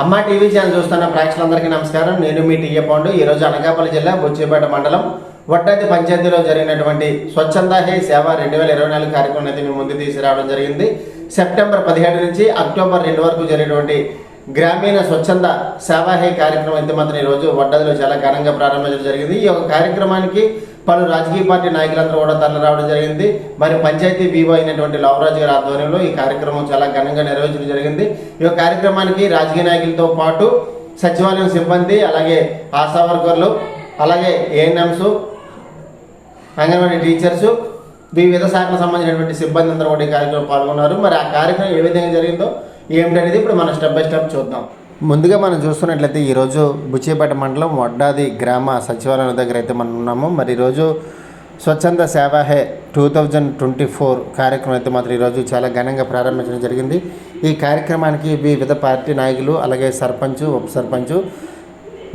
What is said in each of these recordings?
అమ్మ TV channel చూస్తున్న ప్రేక్షకులందరికీ నమస్కారం. నేను మీ టీఏ పాండు. ఈ రోజు అనకాపల్లి జిల్లా బుచ్చిపేట మండలం వడ్డాది పంచాయతీలో జరిగినటువంటి స్వచ్ఛంద హే సేవ రెండు వేల ఇరవై నాలుగు కార్యక్రమం అయితే మేము ముందు తీసుకురావడం జరిగింది. సెప్టెంబర్ పదిహేడు నుంచి అక్టోబర్ రెండు వరకు జరిగినటువంటి గ్రామీణ స్వచ్ఛంద సేవా హే కార్యక్రమం అయితే మాత్రం ఈ రోజు వడ్డదిలో చాలా ఘనంగా ప్రారంభించడం జరిగింది. ఈ యొక్క కార్యక్రమానికి పలు రాజకీయ పార్టీ నాయకులందరూ కూడా తరలి రావడం జరిగింది. మరి పంచాయతీ బీవో అయినటువంటి లవరాజు గారి ఆధ్వర్యంలో ఈ కార్యక్రమం చాలా ఘనంగా నిర్వహించడం జరిగింది. ఈ యొక్క కార్యక్రమానికి రాజకీయ నాయకులతో పాటు సచివాలయం సిబ్బంది అలాగే ఆశా వర్కర్లు అలాగే ఏఎన్ఎంస్ అంగన్వాడీ టీచర్స్ వివిధ శాఖలకు సంబంధించినటువంటి సిబ్బంది అందరూ కూడా ఈ కార్యక్రమంలో పాల్గొన్నారు. మరి ఆ కార్యక్రమం ఏ విధంగా జరిగిందో ఏమిటనేది ఇప్పుడు మనం స్టెప్ బై స్టెప్ చూద్దాం. ముందుగా మనం చూస్తున్నట్లయితే ఈరోజు బుచ్చేపేట మండలం వడ్డాది గ్రామ సచివాలయం దగ్గర అయితే మనం ఉన్నాము. మరి ఈరోజు స్వచ్ఛంద సేవా హే టూ థౌజండ్ ట్వంటీ ఫోర్ కార్యక్రమం అయితే మాత్రం ఈరోజు చాలా ఘనంగా ప్రారంభించడం జరిగింది. ఈ కార్యక్రమానికి వివిధ పార్టీ నాయకులు అలాగే సర్పంచ్ ఉప సర్పంచ్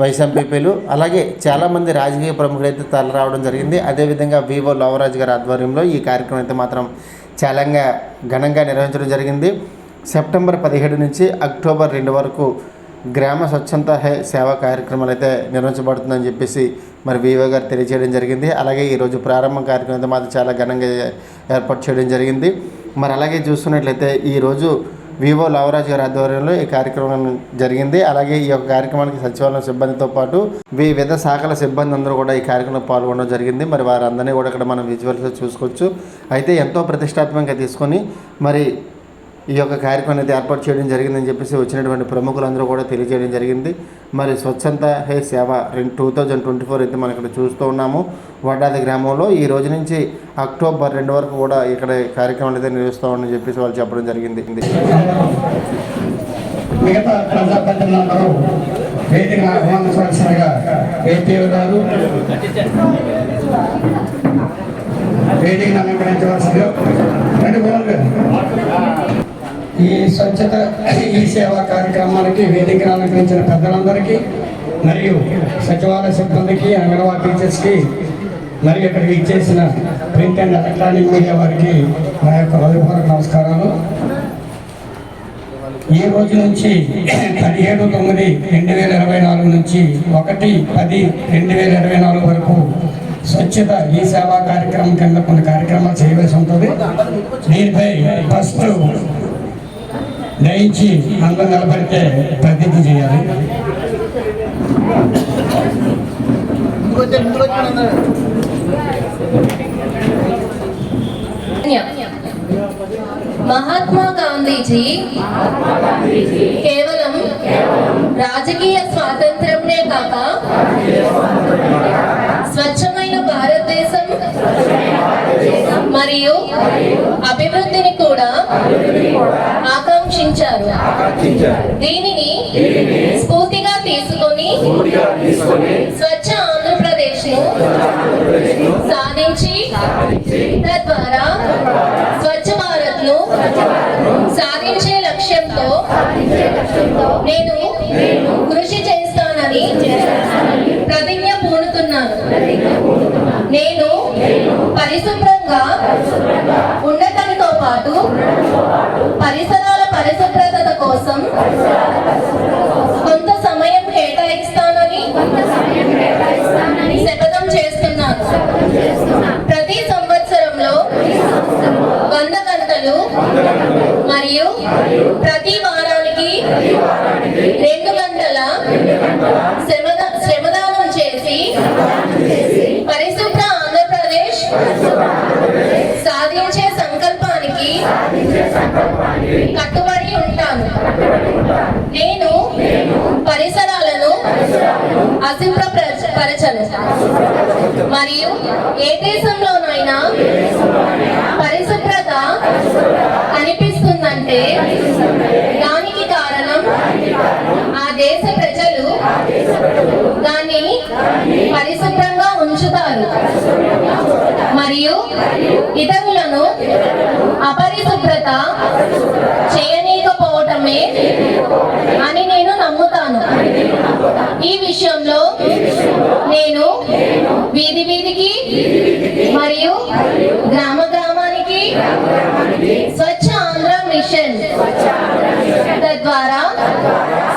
వైస్ ఎంపీపీలు అలాగే చాలామంది రాజకీయ ప్రముఖులు అయితే తలరావడం రావడం జరిగింది. అదేవిధంగా వివో లవరాజ్ గారి ఆధ్వర్యంలో ఈ కార్యక్రమం అయితే మాత్రం చాలా ఘనంగా నిర్వహించడం జరిగింది. సెప్టెంబర్ పదిహేడు నుంచి అక్టోబర్ రెండు వరకు గ్రామ స్వచ్ఛంద హే సేవా కార్యక్రమాలు అయితే నిర్వహించబడుతుందని చెప్పేసి మరి వివో గారు తెలియజేయడం జరిగింది. అలాగే ఈరోజు ప్రారంభ కార్యక్రమం అయితే మాత్రం చాలా ఘనంగా ఏర్పాటు చేయడం జరిగింది. మరి అలాగే చూస్తున్నట్లయితే ఈరోజు వివో లవరాజ్ గారి ఆధ్వర్యంలో ఈ కార్యక్రమం జరిగింది. అలాగే ఈ యొక్క కార్యక్రమానికి సచివాలయం సిబ్బందితో పాటు వివిధ శాఖల సిబ్బంది అందరూ కూడా ఈ కార్యక్రమంలో పాల్గొనడం జరిగింది. మరి వారందరినీ కూడా ఇక్కడ మనం విజువల్స్లో చూసుకోవచ్చు. అయితే ఎంతో ప్రతిష్టాత్మకంగా తీసుకొని మరి ఈ యొక్క కార్యక్రమం అయితే ఏర్పాటు చేయడం జరిగిందని చెప్పేసి వచ్చినటువంటి ప్రముఖులందరూ కూడా తెలియజేయడం జరిగింది. మరి స్వచ్ఛంద హే సేవ రెండు టూ థౌజండ్ ట్వంటీ ఫోర్ అయితే మనం ఇక్కడ చూస్తూ ఉన్నాము. వడ్డాది గ్రామంలో ఈ రోజు నుంచి అక్టోబర్ రెండు వరకు కూడా ఇక్కడ కార్యక్రమం కార్యక్రమాలు అయితే నిర్వహిస్తామని చెప్పేసి వాళ్ళు చెప్పడం జరిగింది. మిగతా ప్రజాప్రతినిధులందరూ వేదిక ఆహ్వానించవలసిందిగా గారు వేదికను అలంకరించవలసిందిగా రెండు ఈ స్వచ్ఛత ఈ సేవా కార్యక్రమానికి వేదికను అలంకరించిన పెద్దలందరికీ మరియు సచివాలయ సిబ్బందికి అంగన్వాడీ టీచర్స్కి మరియు ఇక్కడికి ఇచ్చేసిన ప్రింట్ అండ్ ఎలక్ట్రానిక్ మీడియా వారికి నా యొక్క హృదయపూర్వక నమస్కారాలు. ఈ రోజు నుంచి పదిహేడు తొమ్మిది రెండు వేల ఇరవై నాలుగు నుంచి ఒకటి పది రెండు వేల ఇరవై నాలుగు వరకు స్వచ్ఛత ఈ సేవా కార్యక్రమం కింద కొన్ని కార్యక్రమాలు చేయవలసి ఉంటుంది. దీనిపై ఫస్ట్ దయించి అందరూ నిలబడితే ప్రతిజ్ఞ చేయాలి. మహాత్మా గాంధీజీ కేవలం రాజకీయ స్వాతంత్రంనే కాక స్వచ్ఛమైన భారతదేశ మరియు అభివృద్ధిని కూడా ఆకాంక్షించారు. దీనిని స్ఫూర్తిగా తీసుకొని స్వచ్ఛ ఆంధ్రప్రదేశ్ను సాధించి తద్వారా స్వచ్ఛ భారత్ను సాధించే లక్ష్యంతో నేను కృషి చేస్తానని ప్రతిజ్ఞ పూనుతున్నాను నేను పరిశుభ్రంగా ఉండటంతో పాటు పరిసరాల పరిశుభ్రత కోసం కొంత సమయం కేటాయిస్తానని శపథం చేస్తున్నాను. ప్రతి సంవత్సరంలో వంద గంటలు మరియు ప్రతి వారానికి రెండు గంటల శ్రమద- శ్రమదానం చేసి పరిశుభ్ర ఆంధ్రప్రదేశ్ సాధించే సంకల్పానికి కట్టుబడి ఉంటాను నేను పరిసరాలను అశుభ్రపరచను మరియు ఏ దేశంలోనైనా పరిశుభ్రత కనిపిస్తుందంటే దానికి కారణం ఆ దేశ ప్రజలు దాన్ని పరిశుభ్రంగా ఉంచుతారు. మరియు ఇతరులను అపరిశుభ్రత చేయనీయకపోవటమే అని నేను నమ్ముతాను. ఈ విషయంలో నేను వీధి వీధికి మరియు గ్రామ గ్రామానికి స్వచ్ఛ ఆంధ్ర మిషన్ తద్వారా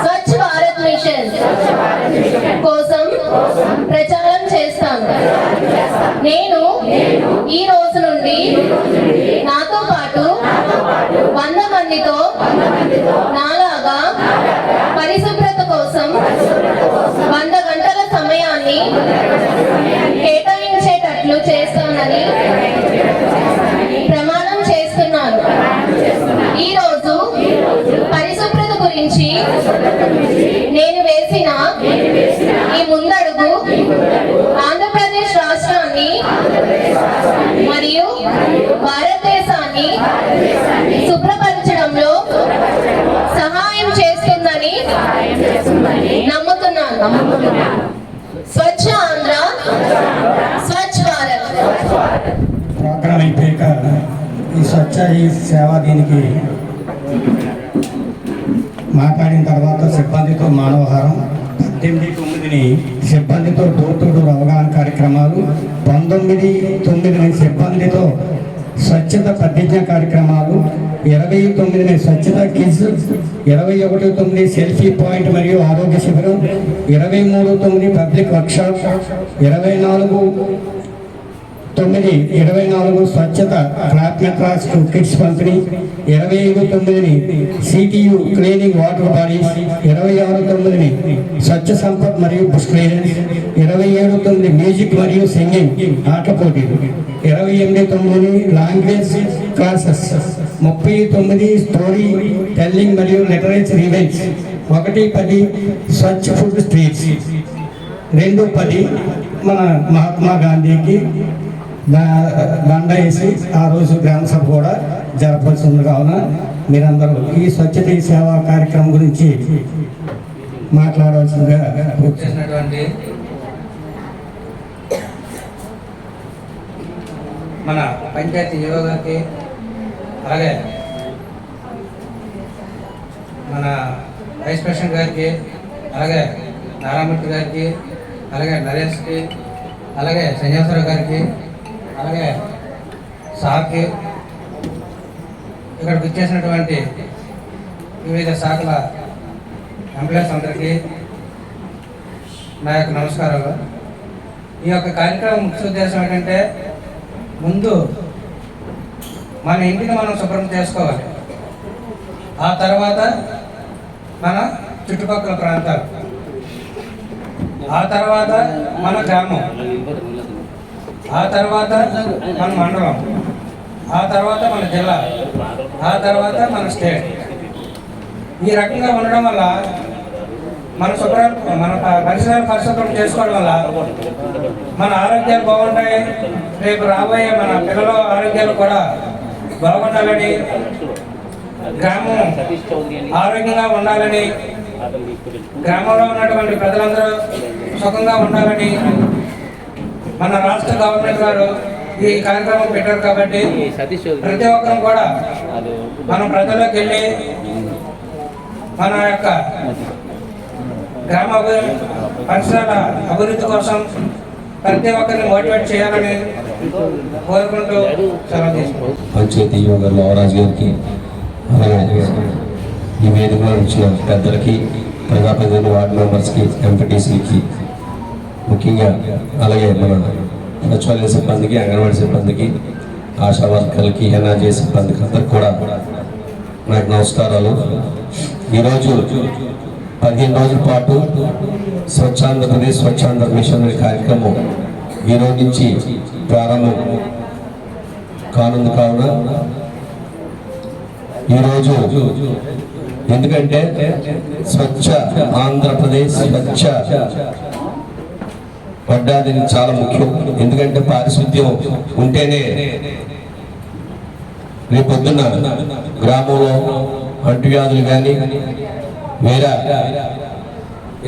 స్వచ్ఛ భారత్ మిషన్ కోసం ప్రచారం చేస్తాం. నేను ఈ రోజు నుండి నాతో పాటు వంద మందితో వేసిన ఈ ముందడుగు ఆంధ్రప్రదేశ్ రాష్ట్రాన్ని మరియు భారతదేశాన్ని శుభ్రపరచడంలో సహాయం చేస్తుందని నమ్ముతున్నాను. స్వచ్ఛ ఆంధ్ర స్వచ్ఛ భారత్. అయిపోయాక ఈ స్వచ్ఛ ఈ సేవా దీనికి మాట్లాడిన తర్వాత సిబ్బందితో మానవహారం. పద్దెనిమిది తొమ్మిదిని సిబ్బందితో డోర్ టు డోర్ అవగాహన కార్యక్రమాలు. పంతొమ్మిది తొమ్మిదిని సిబ్బందితో స్వచ్ఛత ప్రతిజ్ఞ కార్యక్రమాలు. ఇరవై తొమ్మిదిని స్వచ్ఛత కిజ్ ఇరవై ఒకటి తొమ్మిది సెల్ఫీ పాయింట్ మరియు ఆరోగ్య శిబిరం. ఇరవై మూడు తొమ్మిది పబ్లిక్ వర్క్షాప్. ఇరవై నాలుగు తొమ్మిది ఇరవై నాలుగు స్వచ్ఛత క్లాప్ మెట్రాస్ కిట్స్ పంపిణీ ఇరవై ఐదు తొమ్మిదిని సిటియు క్లీనింగ్ వాటర్ బాడీస్ ఇరవై ఆరు తొమ్మిదిని స్వచ్ఛ సంపత్ మరియు బుష్ క్లియరెన్స్ ఇరవై ఏడు తొమ్మిది మ్యూజిక్ మరియు సింగింగ్ ఆటల పోటీలు ఇరవై ఎనిమిది తొమ్మిది లాంగ్వేజ్ క్లాసెస్ ముప్పై తొమ్మిది స్టోరీ టెల్లింగ్ మరియు లిటరేచర్ ఈవెంట్స్ ఒకటి పది స్వచ్ఛ ఫుడ్ స్ట్రీట్స్ రెండు పది మన మహాత్మా గాంధీకి దండ వేసి ఆ రోజు గ్రామ సభ కూడా జరపవలసి ఉంది కావున మీరందరూ ఈ స్వచ్ఛత ఈ సేవా కార్యక్రమం గురించి మాట్లాడవలసిందిగా చేసినటువంటి మన పంచాయతీ యోగాకి అలాగే మన వైస్ ప్రెసిడెంట్ గారికి అలాగే నారాయణమూర్తి గారికి అలాగే నరేష్కి అలాగే సంజయశ్వర గారికి అలాగే సాకి ఇక్కడికి వచ్చేసినటువంటి వివిధ శాఖల ఎంప్లాయీస్ అందరికీ నా యొక్క నమస్కారాలు. ఈ యొక్క కార్యక్రమం ముఖ్య ఉద్దేశం ఏంటంటే ముందు మన ఇంటిని మనం శుభ్రం చేసుకోవాలి. ఆ తర్వాత మన చుట్టుపక్కల ప్రాంతాలు. ఆ తర్వాత మన గ్రామం. ఆ తర్వాత మన మండలం ఆ తర్వాత మన జిల్లా ఆ తర్వాత మన స్టేట్. ఈ రకంగా ఉండడం వల్ల మన శుభ్రం మన పరిసరాలు పరిశుభ్రం చేసుకోవడం వల్ల మన ఆరోగ్యాలు బాగుంటాయి. రేపు రాబోయే మన పిల్లల ఆరోగ్యాలు కూడా బాగుండాలని గ్రామం ఆరోగ్యంగా ఉండాలని గ్రామంలో ఉన్నటువంటి ప్రజలందరూ సుఖంగా ఉండాలని మన రాష్ట్ర గవర్నమెంట్ గారు ఈ కార్యక్రమం పెట్టారు కాబట్టి ప్రతి ఒక్కరం కూడా మనం ప్రజల్లోకి వెళ్ళి మన యొక్క గ్రామ పరిసరాల అభివృద్ధి కోసం ప్రతి ఒక్కరిని మోటివేట్ చేయాలని కోరుకుంటూ సెలవు తీసుకుంటాం పంచాయతీ లోవరాజు గారికి ఈ వేదికలో వచ్చిన పెద్దలకి ప్రజాప్రతినిధులు వార్డు మెంబర్స్కి ఎంపీటీసీకి ముఖ్యంగా అలాగే మన సచివాలయ సిబ్బందికి అంగన్వాడీ సిబ్బందికి ఆశా వర్కర్లకి ఎన్ఆర్జీ సిబ్బందికి అందరికి కూడా నాకు నమస్కారాలు. ఈరోజు పదిహేను రోజుల పాటు స్వచ్ఛాంధ్రప్రదేశ్ స్వచ్ఛాంధ్ర మిషన్ అనే కార్యక్రమం ఈ నుంచి ప్రారంభం కానుంది కావున. ఈరోజు ఎందుకంటే స్వచ్ఛ ఆంధ్రప్రదేశ్ స్వచ్ఛ పడ్డాది చాలా ముఖ్యం. ఎందుకంటే పారిశుద్ధ్యం ఉంటేనే రేపొద్దున గ్రామంలో అంటువ్యాధులు కానీ వేరే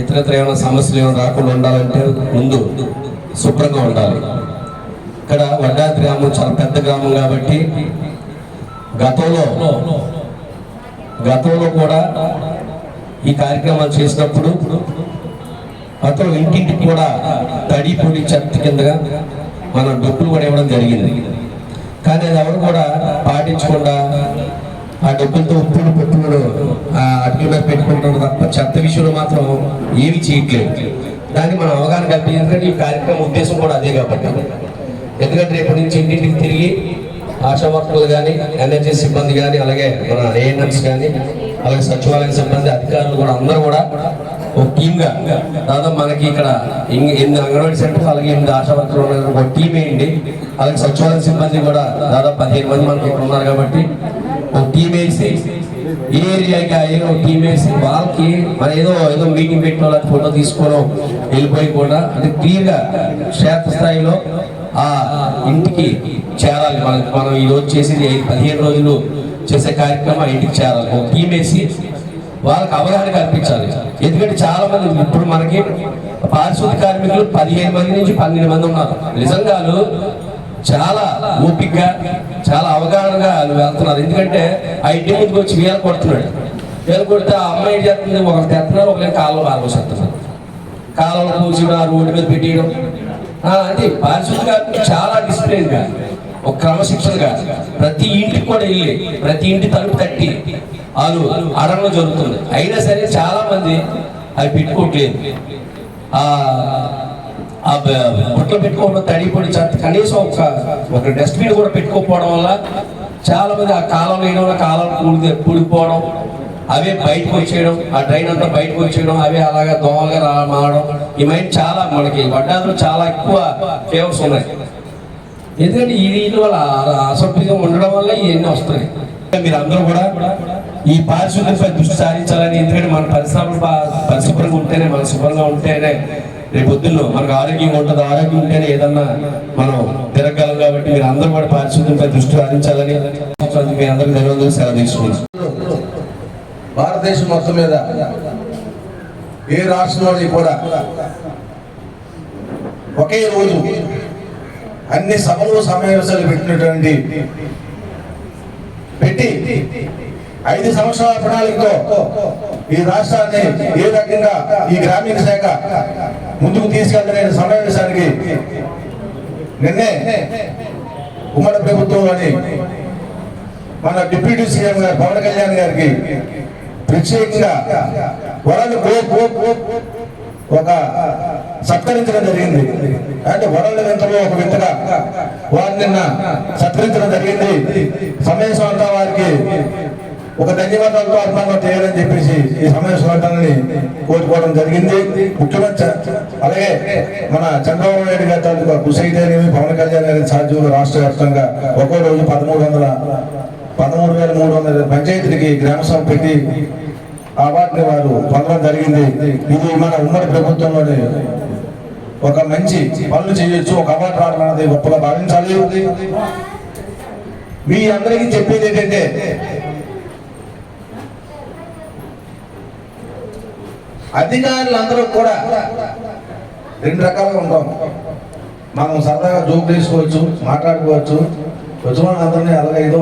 ఇతరత్ర ఏమైనా సమస్యలు ఏమైనా రాకుండా ఉండాలంటే ముందు శుభ్రంగా ఉండాలి. ఇక్కడ వడ్డాది గ్రామం చాలా పెద్ద గ్రామం కాబట్టి గతంలో గతంలో కూడా ఈ కార్యక్రమాలు చేసినప్పుడు అతను ఇంటింటికి కూడా తడి పొడి చెత్త కిందగా మన డబ్బులు కూడా ఇవ్వడం జరిగింది. కానీ అది ఎవరు కూడా పాటించకుండా ఆ డబ్బులతో ఉప్పులు పప్పులు అటుకుల మీద పెట్టుకుంటారు తప్ప చెత్త విషయంలో మాత్రం ఏమి చేయట్లేదు. దాన్ని మనం అవగాహన కల్పించాలంటే ఈ కార్యక్రమం ఉద్దేశం కూడా అదే కాబట్టి. ఎందుకంటే రేపటి నుంచి ఇంటింటికి తిరిగి ఆశా వర్కర్లు కానీ ఎన్హెచ్ఎస్ సిబ్బంది కానీ అలాగే మన ఏఎన్ఎంస్ కానీ అలాగే సచివాలయ సిబ్బంది అధికారులు కూడా అందరూ కూడా ఒక టీమ్ దాదాపు మనకి ఇక్కడ ఎన్ని ఎనిమిది అంగన్వాడీ సెంటర్స్ అలాగే ఎనిమిది ఆశా వర్కర్లు ఉన్నారు. ఒక టీం వేయండి అలాగే సచివాలయ సిబ్బంది కూడా దాదాపు పదిహేను మంది మనకి ఇక్కడ ఉన్నారు కాబట్టి ఒక టీం వేసి ఏ ఏదో ఒక టీం వేసి వాళ్ళకి మన ఏదో ఏదో మీటింగ్ పెట్టిన ఫోటో తీసుకోవడం వెళ్ళిపోయి కూడా అది క్లియర్గా క్షేత్రస్థాయిలో ఆ ఇంటికి చేరాలి. మనం మనం ఈ రోజు చేసేది పదిహేను రోజులు చేసే కార్యక్రమం ఇంటికి చేరాలి. ఒక టీం వేసి వాళ్ళకి అవగాహన కల్పించాలి. ఎందుకంటే చాలా మంది ఇప్పుడు మనకి పారిశుద్ధ కార్మికులు పదిహేను మంది నుంచి పన్నెండు మంది ఉన్నారు. నిజంగా వాళ్ళు చాలా ఓపిక్గా చాలా అవగాహనగా వాళ్ళు వెళ్తున్నారు. ఎందుకంటే ఆ ఇంటి ముందుకు వచ్చి వేలు కొడుతున్నాడు. వేలు కొడితే ఆ అమ్మాయి ఏం చేస్తుంది? ఒకరు తెస్తున్నారు ఒకరు కాళ్ళు ఆలోచిస్తున్నారు కాలంలో కూర్చుని ఆ రోడ్డు మీద పెట్టేయడం. ఆ, అంటే కార్మికులు చాలా డిసిప్లైన్గా ఒక క్రమశిక్షణగా ప్రతి ఇంటికి కూడా వెళ్ళి ప్రతి ఇంటి తలుపు తట్టి వాళ్ళు అడగడం జరుగుతుంది. అయినా సరే చాలా మంది అవి పెట్టుకోవట్లేదు. ఆ బుట్టలు పెట్టుకోవడం తడి చెత్త కనీసం ఒక ఒక డస్ట్బిన్ కూడా పెట్టుకోకపోవడం వల్ల చాలా మంది ఆ కాలం వేయడం వల్ల కాలం కూడి కూడిపోవడం అవే బయటకు వచ్చేయడం ఆ డ్రైన్ అంతా బయటకు వచ్చేయడం అవే అలాగా దోమలుగా మారడం. ఈ మైండ్ చాలా మనకి వడ్డాదులు చాలా ఎక్కువ ఫేవర్స్ ఉన్నాయి. ఎందుకంటే ఈ వీటి వల్ల అసభ్యంగా ఉండడం వల్ల ఇవన్నీ వస్తున్నాయి. మీరు అందరూ కూడా ఈ పారిశుద్ధ్యంపై దృష్టి సారించాలని ఎందుకంటే మన పరిశ్రమలు పరిశుభ్రంగా ఉంటేనే మన శుభ్రంగా ఉంటేనే రేపు పొద్దుల్లో మనకు ఆరోగ్యంగా ఉంటుంది ఆరోగ్యం ఉంటేనే ఏదన్నా మనం తిరగలం కాబట్టి మీరు అందరూ కూడా పారిశుద్ధ్యంపై దృష్టి సారించాలని మీ అందరికీ ధన్యవాదాలు సెలవు తీసుకుంటున్నాను భారతదేశం మొత్తం మీద ఏ రాష్ట్రంలోని కూడా ఒకే రోజు అన్ని సభలు సమావేశాలు పెట్టినటువంటి పెట్టి ఐదు సంవత్సరాల ప్రణాళికతో ఈ రాష్ట్రాన్ని ఏ రకంగా ఈ గ్రామీణ శాఖ ముందుకు తీసుకెళ్ళనే సమావేశానికి నిన్నే ఉమ్మడి ప్రభుత్వంలోని మన డిప్యూటీ సీఎం గారు పవన్ కళ్యాణ్ గారికి ప్రత్యేకంగా వరల్డ్ ఒక సత్కరించడం జరిగింది. అంటే వరల్డ్ వింతలో ఒక వింతగా వారిని నిన్న సత్కరించడం జరిగింది. సమావేశం అంతా వారికి ఒక ధన్యవాదాలతో అర్థంగా చేయాలని చెప్పేసి ఈ సమయ అంతాన్ని కోరుకోవడం జరిగింది ముఖ్యమంత్రి అలాగే మన చంద్రబాబు నాయుడు గారి తాలూకా కృషి అనేవి పవన్ కళ్యాణ్ గారి సాధ్యంలో రాష్ట్ర వ్యాప్తంగా ఒక్కో రోజు పదమూడు వందల పదమూడు వేల మూడు వందల పంచాయతీలకి గ్రామ సభ పెట్టి ఆ అవార్డుని వారు పొందడం జరిగింది. ఇది మన ఉమ్మడి ప్రభుత్వంలోనే ఒక మంచి పనులు చేయొచ్చు ఒక అవార్డు రావడం అనేది గొప్పగా భావించాలి. మీ అందరికీ చెప్పేది ఏంటంటే అధికారులందరూ కూడా రెండు రకాలుగా ఉంటాం. మనం సరదాగా జోక్ తీసుకోవచ్చు మాట్లాడుకోవచ్చు. వచ్చిన వాళ్ళందరినీ అలాగే ఏదో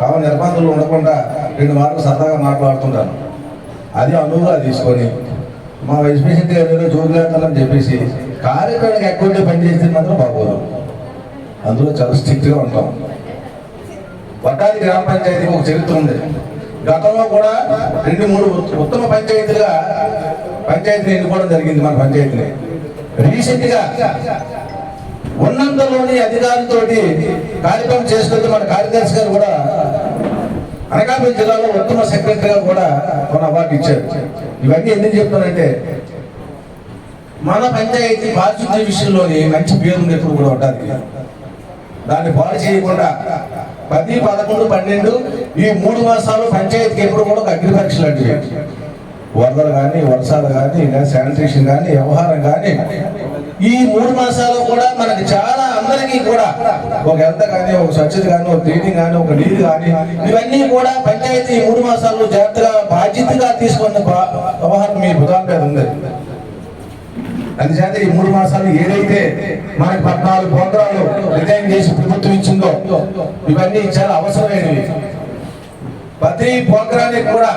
కావాలి నిర్బంధాలు ఉండకుండా రెండు మాటలు సరదాగా మాట్లాడుతుంటాను అది అనువుగా తీసుకొని మా వైస్ ప్రెసిడెంట్ గారు ఏదో జోకులు చెప్పేసి కార్యక్రమానికి అకౌంట్ పని చేస్తే మాత్రం బాగోదు. అందులో చాలా స్ట్రిక్ట్గా ఉంటాం. వడ్డాది గ్రామ పంచాయతీ ఒక చరిత్ర ఉంది. గతంలో కూడా రెండు మూడు ఉత్తమ పంచాయతీలుగా పంచాయతీని ఎన్నుకోవడం జరిగింది మన పంచాయతీని. రీసెంట్గా ఉన్నంతలోని అధికారులతోటి కార్యక్రమం చేసుకుంటే మన కార్యదర్శి గారు కూడా. అనకాపల్లి జిల్లాలో ఉత్తమ సెక్రటరీగా కూడా కొన్ని అవార్డు ఇచ్చారు. ఇవన్నీ ఎందుకు చెప్తానంటే మన పంచాయతీ పారిశుద్ధ్య విషయంలోనే మంచి పేరు ఉంది ఎప్పుడు కూడా ఉండాలి. దాన్ని పాడు చేయకుండా పది పదకొండు పన్నెండు ఈ మూడు మాసాలు పంచాయతీకి ఎప్పుడు కూడా ఒక అగ్ని పరీక్షలు లాంటివి. వరదలు కానీ వర్షాలు కానీ శానిటేషన్ కానీ వ్యవహారం కానీ ఈ మూడు మాసాలు కూడా మనకి చాలా అందరికీ కూడా ఒక ఎంత కానీ ఒక స్వచ్ఛత కానీ ఒక క్లీనింగ్ కానీ ఒక నీరు కానీ ఇవన్నీ కూడా పంచాయతీ మూడు మాసాల్లో జాగ్రత్తగా బాధ్యతగా తీసుకున్న వ్యవహారం మీ భుజాల మీద ఉంది. అందుచేత ఈ మూడు మాసాలు ఏదైతే మనకి పద్నాలుగు ప్రోగ్రాలు డిజైన్ చేసి ప్రభుత్వం ఇచ్చిందో ఇవన్నీ చాలా అవసరమైనవి. ప్రతి ప్రోగ్రానికి కూడా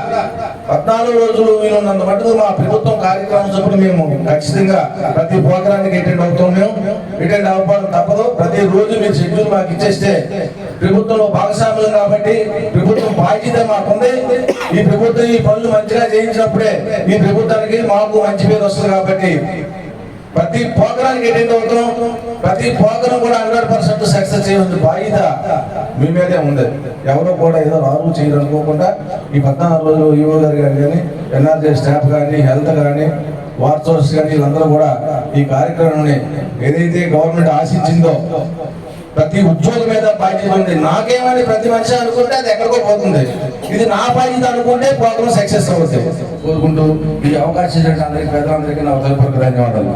పద్నాలుగు రోజులు వీలున్నంత మటుకు మా ప్రభుత్వం కార్యక్రమం చొప్పున మేము ఖచ్చితంగా ప్రతి ప్రోగ్రానికి అటెండ్ అవుతాం మేము. అటెండ్ అవ్వడం తప్పదు. ప్రతి రోజు మీరు షెడ్యూల్ మాకు ఇచ్చేస్తే ప్రభుత్వంలో భాగస్వాములు కాబట్టి ప్రభుత్వం బాధ్యత మాకుంది. ఈ ప్రభుత్వం ఈ పనులు మంచిగా చేయించినప్పుడే ఈ ప్రభుత్వానికి మాకు మంచి పేరు వస్తుంది కాబట్టి ప్రతి ప్రోగ్రానికి అటెండ్ అవుతాం ప్రతి ప్రోగ్రాం కూడా హండ్రెడ్ పర్సెంట్ సక్సెస్ చేయవలసిన బాధ్యత మీ మీదే ఉంది ఎవరో కూడా ఏదో రారు చేయరు అనుకోకుండా ఈ పద్నాలుగు రోజులు ఈవో గారు కానీ కానీ ఎన్ఆర్జీ స్టాఫ్ కానీ హెల్త్ కానీ వాట్సోర్స్ కానీ వీళ్ళందరూ కూడా ఈ కార్యక్రమాన్ని ఏదైతే గవర్నమెంట్ ఆశించిందో ప్రతి ఉద్యోగం మీద బాధ్యత ఉంది నాకేమని ప్రతి మనిషి అనుకుంటే అది ఎక్కడికో పోతుంది. ఇది నా బాధ్యత అనుకుంటే ప్రోగ్రామ్ సక్సెస్ అవుతుంది. కోరుకుంటూ ఈ అవకాశం ఇచ్చిన అందరికీ పెద్దలందరికీ నా తదుపరి ధన్యవాదాలు.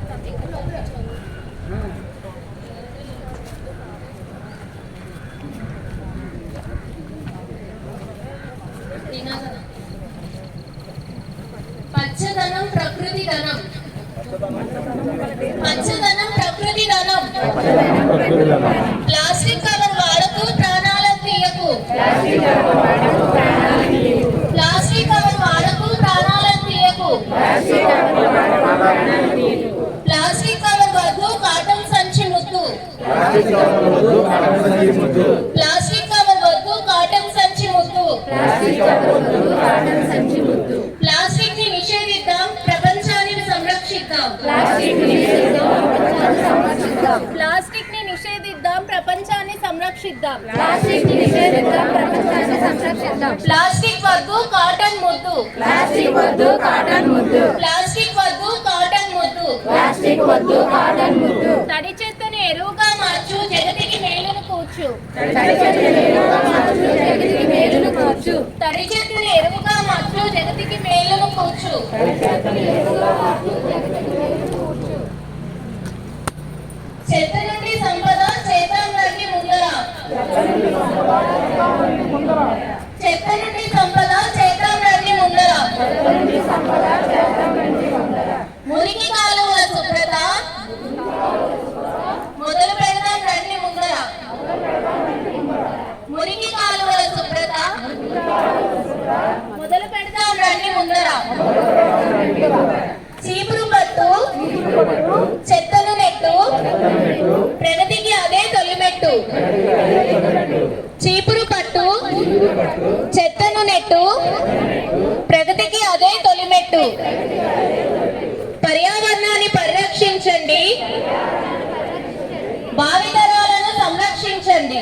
现在马上就要开始 ప్లాస్టిక్ నిషేధిద్దాం ప్రపంచాన్ని సంరక్షిద్దాం ప్లాస్టిక్ వద్దు కాటన్ ముద్దు. ప్లాస్టిక్ వద్దు కాటన్ ముద్దు. ప్లాస్టిక్ వద్దు కాటన్ ముద్దు. ప్లాస్టిక్ వద్దు కాటన్ ముద్దు. తడి చెత్తని ఎరువుగా మార్చు జగతికి మేలును కూర్చు. తడి చెట్టుని ఎరువుగా మార్చు జగతికి మేలును కూర్చు. తడి చెట్టుని ఎరువుగా మార్చు జగతికి మేలును కూర్చు. చెత్త నుండి సంపద చెప్పనండి సంపద చెత్త రండి ముందర. మురికి కాలువల శుభ్రత. మొదలు పెడదాం రండి ముందర. మురికి కాలువల శుభ్రత. మొదలు పెడతాం రండి ముందర చీపురు పట్టు చెత్తను నెట్టు ప్రగతికి అదే తొలిమెట్టు చీపురు పట్టు చెత్తను నెట్టు ప్రగతికి అదే తొలిమెట్టు. పర్యావరణాన్ని పరిరక్షించండి. భావితరాలను సంరక్షించండి.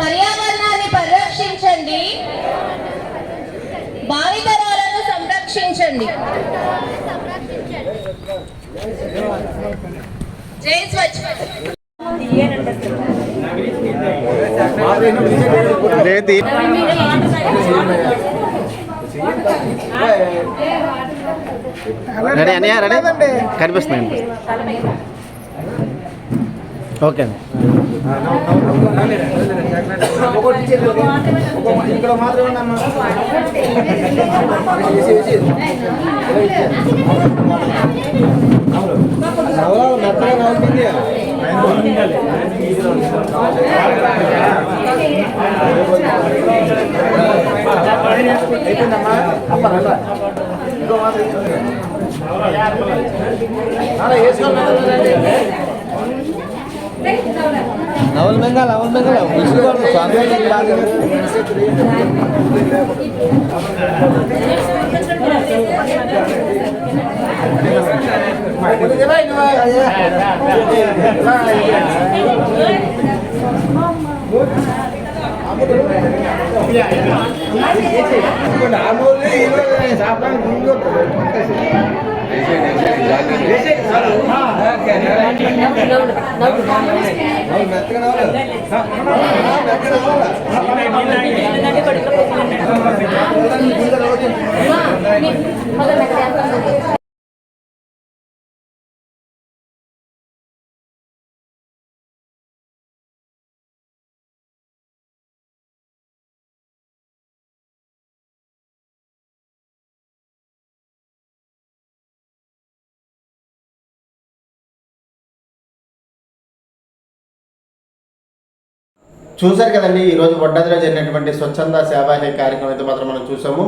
పర్యావరణాన్ని పరిరక్షించండి. భావితరాలను సంరక్షించండి. జై స్వచ్ఛ రెడీ అన్నయ్య రెడీ? కనిపిస్తుంది ఓకే. అండి నవల్ బెంగాల్ నవల్ బెంగాల్ విసుగు స్వామి ఆ చూశారు కదండి ఈ రోజు వడ్డాదిలో జరిగినటువంటి స్వచ్ఛంద సేవాహే కార్యక్రమం అయితే మాత్రం మనం చూసాము